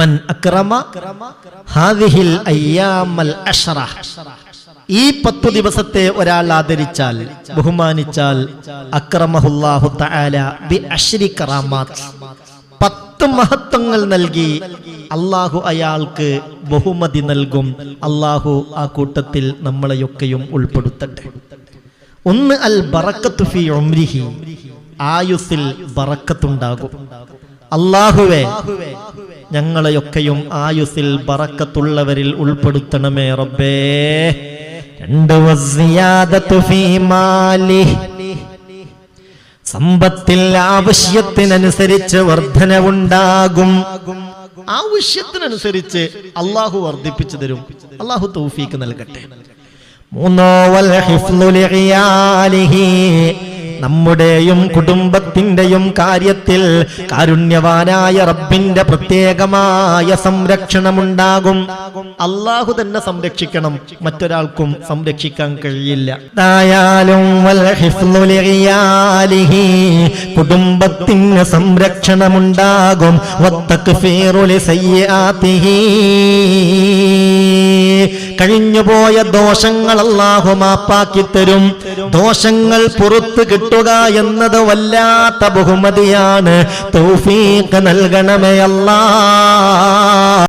മൻ ഹാദിഹിൽ അയ്യാമൽ ഈ പത്തു ദിവസത്തെ ഒരാൾ ആദരിച്ചാൽ ബഹുമാനിച്ചാൽ അക്രമഹുല്ലാഹു തആല ബി പത്ത് മഹത്വങ്ങൾ നൽകി അള്ളാഹു അയാൾക്ക് ബഹുമതി നൽകും. അള്ളാഹു ആ കൂട്ടത്തിൽ നമ്മളെയൊക്കെയും ഉൾപ്പെടുത്തട്ടെ. ഒന്ന് അൽ ബറക്കത്തു ഉംരിഹി. ആയുസിൽ ബറക്കത്തുണ്ടാകും. അള്ളാഹുവേ ഞങ്ങളെയൊക്കെയും ആയുസിൽ ബറക്കത്തുള്ളവരിൽ ഉൾപ്പെടുത്തണമേ റബ്ബേ. രണ്ട് സമ്പത്തിൽ ആവശ്യത്തിനനുസരിച്ച് വർധനവുണ്ടാകും. ആവശ്യത്തിനനുസരിച്ച് അള്ളാഹു വർദ്ധിപ്പിച്ചു തരും. അള്ളാഹു തൗഫീക്ക് നൽകട്ടെ. മൂന്നോ. നമ്മുടെയും കുടുംബത്തിന്റെയും കാര്യത്തിൽ കാരുണ്യവാനായ റബ്ബിന്റെ പ്രത്യേകമായ സംരക്ഷണമുണ്ടാകും അള്ളാഹു തന്നെ സംരക്ഷിക്കണം മറ്റൊരാൾക്കും സംരക്ഷിക്കാൻ കഴിയില്ല. കുടുംബത്തിന് സംരക്ഷണമുണ്ടാകും. കഴിഞ്ഞുപോയ ദോഷങ്ങൾ അള്ളാഹു മാപ്പാക്കി തരും. ദോഷങ്ങൾ പുറത്തു കിട്ടുക എന്നത് വല്ലാത്ത ബഹുമതിയാണ്. തൗഫീഖ് നൽകണമേ അല്ലാ.